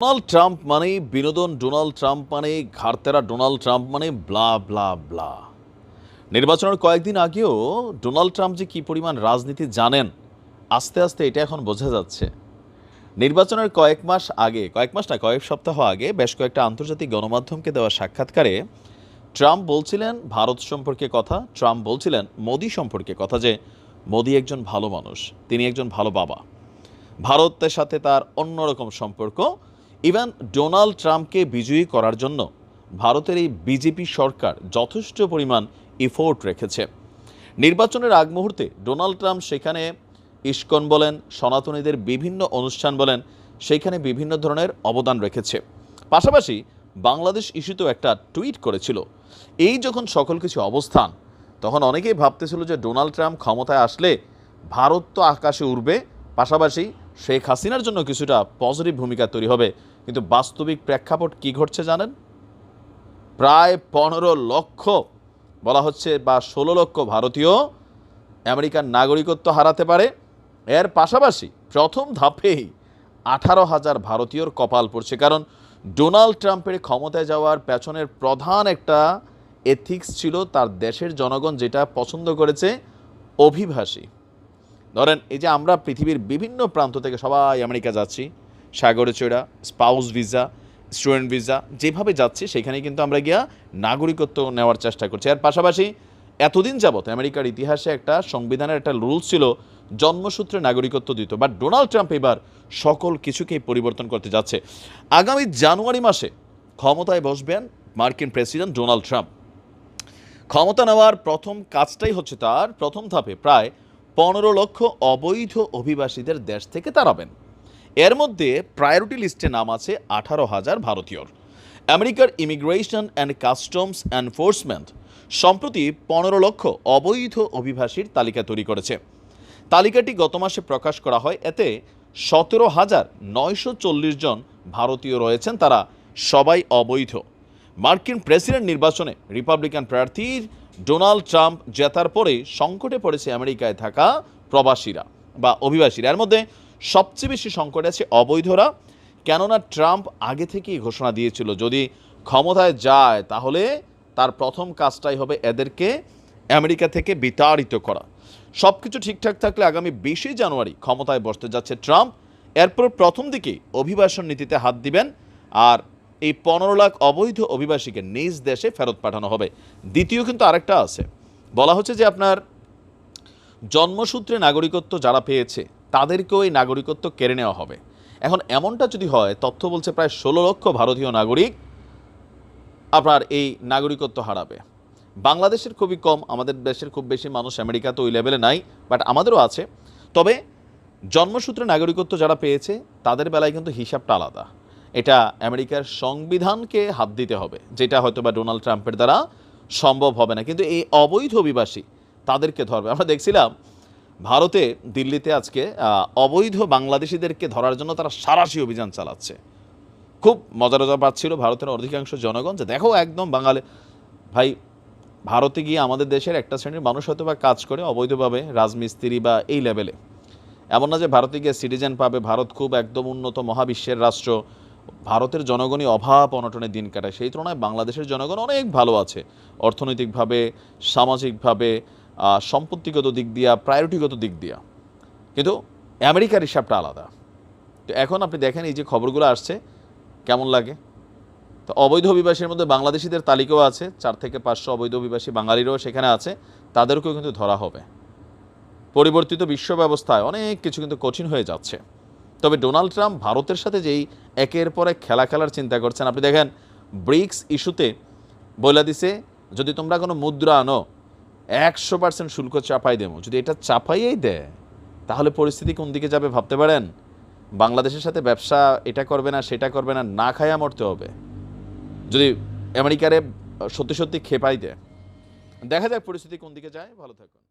Donald Trump মানে বিনোদন Donald Trump মানে ঘাড়তেরা ডোনাল্ড ট্রাম্প মানে ব্লা ব্লা ব্লা নির্বাচনের কয়েকদিন আগেও ডোনাল্ড ট্রাম্প যে কী পরিমাণ রাজনীতি জানেন, আস্তে আস্তে এটা এখন বোঝা যাচ্ছে। নির্বাচনের কয়েক মাস আগে, কয়েক মাস না, কয়েক সপ্তাহ আগে বেশ কয়েকটা আন্তর্জাতিক গণমাধ্যমকে দেওয়া সাক্ষাৎকারে ট্রাম্প বলছিলেন ভারত সম্পর্কে কথা ট্রাম্প বলছিলেন মোদি সম্পর্কে কথা যে মোদি একজন ভালো মানুষ, তিনি একজন ভালো বাবা। ভারতের সাথে তার অন্যরকম সম্পর্ক ইভেন ডোনাল্ড ট্রাম্পকে বিজয়ী করার জন্য ভারতের এই বিজেপি সরকার যথেষ্ট পরিমাণ ইফোর্ট রেখেছে। নির্বাচনের আগ মুহূর্তে ডোনাল্ড ট্রাম্প সেখানে ইস্কন বলেন, সনাতনীদের বিভিন্ন অনুষ্ঠান বলেন, সেখানে বিভিন্ন ধরনের অবদান রেখেছে। পাশাপাশি বাংলাদেশ ইস্যুতেও একটা টুইট করেছিল। এই যখন সকল কিছু অবস্থান, তখন অনেকেই ভাবতেছিল যে ডোনাল্ড ট্রাম্প ক্ষমতায় আসলে ভারত তো আকাশে উঠবে পাশাপাশি শেখ হাসিনার জন্য কিছুটা পজিটিভ ভূমিকা তৈরি হবে। কিন্তু বাস্তবিক প্রেক্ষাপট কি ঘটছে জানেন? প্রায় পনেরো লক্ষ, বলা হচ্ছে বা ষোলো লক্ষ ভারতীয় আমেরিকার নাগরিকত্ব হারাতে পারে। এর পাশাপাশি প্রথম ধাপেই আঠারো হাজার ভারতীয়র কপাল পড়ছে। কারণ ডোনাল্ড ট্রাম্পের ক্ষমতায় যাওয়ার পেছনের প্রধান একটা এথিক্স ছিল তার দেশের জনগণ যেটা পছন্দ করেছে অভিবাসী ধরেন এই যে আমরা পৃথিবীর বিভিন্ন প্রান্ত থেকে সবাই আমেরিকা যাচ্ছি সাগরে চড়া স্পাউস ভিসা স্টুডেন্ট ভিসা যেভাবে যাচ্ছি সেখানে কিন্তু আমরা গিয়া নাগরিকত্ব নেওয়ার চেষ্টা করছি। আর পাশাপাশি এতদিন যাবত আমেরিকার ইতিহাসে একটা সংবিধানের একটা রুলস ছিল, জন্মসূত্রে নাগরিকত্ব দিত। বাট ডোনাল্ড ট্রাম্প এবার সকল কিছুকেই পরিবর্তন করতে যাচ্ছে। আগামী জানুয়ারি মাসে ক্ষমতায় বসবেন মার্কিন প্রেসিডেন্ট ডোনাল্ড ট্রাম্প। ক্ষমতা নেওয়ার প্রথম কাজটাই হচ্ছে তার প্রথম ধাপে প্রায় পনেরো লক্ষ অবৈধ অভিবাসীদের দেশ থেকে তাড়াবেন। এর মধ্যে প্রায়োরিটি লিস্টে নাম আছে আঠারো হাজার ভারতীয়র। আমেরিকার ইমিগ্রেশন অ্যান্ড কাস্টমস এনফোর্সমেন্ট সম্প্রতি পনেরো লক্ষ অবৈধ অভিবাসীর তালিকা তৈরি করেছে। তালিকাটি গত মাসে প্রকাশ করা হয়, এতে সতেরো হাজার নয়শো চল্লিশ জন ভারতীয় রয়েছেন, তারা সবাই অবৈধ। মার্কিন প্রেসিডেন্ট নির্বাচনে রিপাবলিকান প্রার্থীর ডোনাল্ড ট্রাম্প জেতার পরে সংকটে পড়েছে আমেরিকায় থাকা প্রবাসীরা বা অভিবাসীরা। এর মধ্যে সবচেয়ে বেশি সংকটে আছে অবৈধরা, কেননা ট্রাম্প আগে থেকেই ঘোষণা দিয়েছিল, যদি ক্ষমতায় যায় তাহলে তার প্রথম কাজটাই হবে এদেরকে আমেরিকা থেকে বিতাড়িত করা। সব কিছু ঠিকঠাক থাকলে আগামী বিশে জানুয়ারি ক্ষমতায় বসতে যাচ্ছে ট্রাম্প। এরপর প্রথম দিকেই অভিবাসন নীতিতে হাত দিবেন আর এই পনেরো লাখ অবৈধ অভিবাসীকে নিজ দেশে ফেরত পাঠানো হবে। দ্বিতীয় কিন্তু আরেকটা আছে। বলা হচ্ছে যে আপনার জন্মসূত্রে নাগরিকত্ব যারা পেয়েছে তাদেরকেও এই নাগরিকত্ব কেড়ে নেওয়া হবে। এখন এমনটা যদি হয়, তথ্য বলছে প্রায় ষোলো লক্ষ ভারতীয় নাগরিক আপনার এই নাগরিকত্ব হারাবে। বাংলাদেশের খুবই কম, আমাদের দেশের খুব বেশি মানুষ আমেরিকা তো ওই লেভেলে নাই বাট আমাদেরও আছে। তবে জন্মসূত্রে নাগরিকত্ব যারা পেয়েছে, তাদের বেলায় কিন্তু হিসাবটা আলাদা। এটা আমেরিকার সংবিধানকে হাত দিতে হবে, যেটা হয়তো বা ডোনাল্ড ট্রাম্পের দ্বারা সম্ভব হবে না। কিন্তু এই অবৈধ অভিবাসী তাদেরকে ধরবে। আমরা দেখছিলাম ভারতে দিল্লিতে আজকে অবৈধ বাংলাদেশিদেরকে ধরার জন্য তারা সারাশি অভিযান চালাচ্ছে। খুব মজা মজা পাচ্ছিল ভারতের অধিকাংশ জনগণ যে দেখো একদম বাঙালি ভাই, ভারতে গিয়ে আমাদের দেশের একটা শ্রেণির মানুষ হয়তো বা কাজ করে অবৈধভাবে রাজমিস্ত্রি বা এই লেভেলে। এমন না যে ভারতে গিয়ে সিটিজেন পাবে, ভারত খুব একদম উন্নত মহাবিশ্বের রাষ্ট্র। ভারতের জনগণই অভাব অনটনে দিন কাটায়। সেই তুলনায় বাংলাদেশের জনগণ অনেক ভালো আছে। অর্থনৈতিকভাবে, সামাজিকভাবে সম্পত্তিগত দিক দিয়া প্রায়োরিটিগত দিক দিয়া। কিন্তু আমেরিকার হিসাবটা আলাদা। তো এখন আপনি দেখেন এই যে খবরগুলো আসছে, কেমন লাগে? তো অবৈধ অভিবাসীর মধ্যে বাংলাদেশিদের তালিকাও আছে, চার থেকে পাঁচশো অবৈধ অভিবাসী বাঙালিরও সেখানে আছে, তাদেরকেও কিন্তু ধরা হবে। পরিবর্তিত বিশ্ব ব্যবস্থায় অনেক কিছু কিন্তু কঠিন হয়ে যাচ্ছে। তবে ডোনাল্ড ট্রাম্প ভারতের সাথে যেই একের পর এক খেলা খেলার চিন্তা করছেন, আপনি দেখেন, ব্রিক্স ইস্যুতে বলে দিছে, যদি তোমরা কোনো মুদ্রা আনো একশো পার্সেন্ট শুল্ক চাপাই দেবো। যদি এটা চাপাইয়েই দেয়, তাহলে পরিস্থিতি কোন দিকে যাবে ভাবতে পারেন? বাংলাদেশের সাথে ব্যবসা এটা করবে না, সেটা করবে না না খায়া মরতে হবে। যদি আমেরিকারে সত্যি সত্যি খেপাই দেয়। দেখা যাক পরিস্থিতি কোন দিকে যায়, ভালো থাকুন।